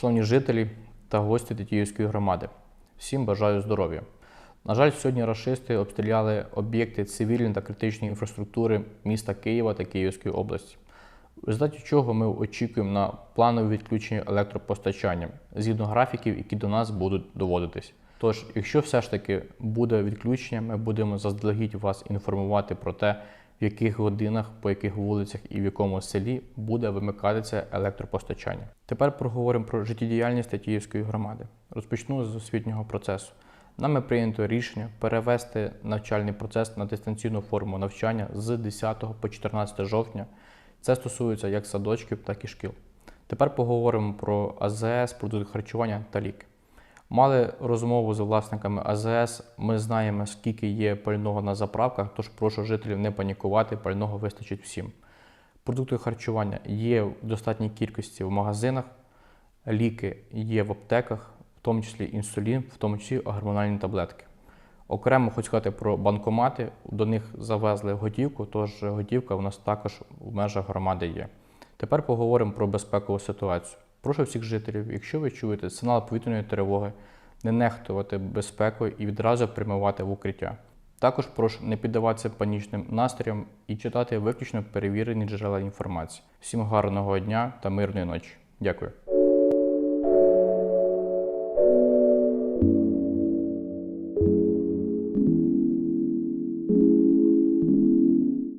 Шановні жителі та гості Тетіївської громади, всім бажаю здоров'я. На жаль, сьогодні расисти обстріляли об'єкти цивільної та критичної інфраструктури міста Києва та Київської області, в результаті чого ми очікуємо на планове відключення електропостачання згідно графіків, які до нас будуть доводитись. Тож, якщо все ж таки буде відключення, ми будемо заздалегідь вас інформувати про те, в яких годинах, по яких вулицях і в якому селі буде вимикатися електропостачання. Тепер проговоримо про життєдіяльність Тетіївської громади. Розпочну з освітнього процесу. Нами прийнято рішення перевести навчальний процес на дистанційну форму навчання з 10 по 14 жовтня. Це стосується як садочків, так і шкіл. Тепер поговоримо про АЗС, продукти харчування та ліки. Мали розмову з власниками АЗС. Ми знаємо, скільки є пального на заправках, тож прошу жителів не панікувати, пального вистачить всім. Продукти харчування є в достатній кількості в магазинах, ліки є в аптеках, в тому числі інсулін, в тому числі гормональні таблетки. Окремо хочу сказати про банкомати. До них завезли готівку, тож готівка у нас також в межах громади є. Тепер поговоримо про безпекову ситуацію. Прошу всіх жителів, якщо ви чуєте сигнал повітряної тривоги, не нехтувати безпекою і відразу прямувати в укриття. Також прошу не піддаватися панічним настроям і читати виключно перевірені джерела інформації. Всім гарного дня та мирної ночі. Дякую.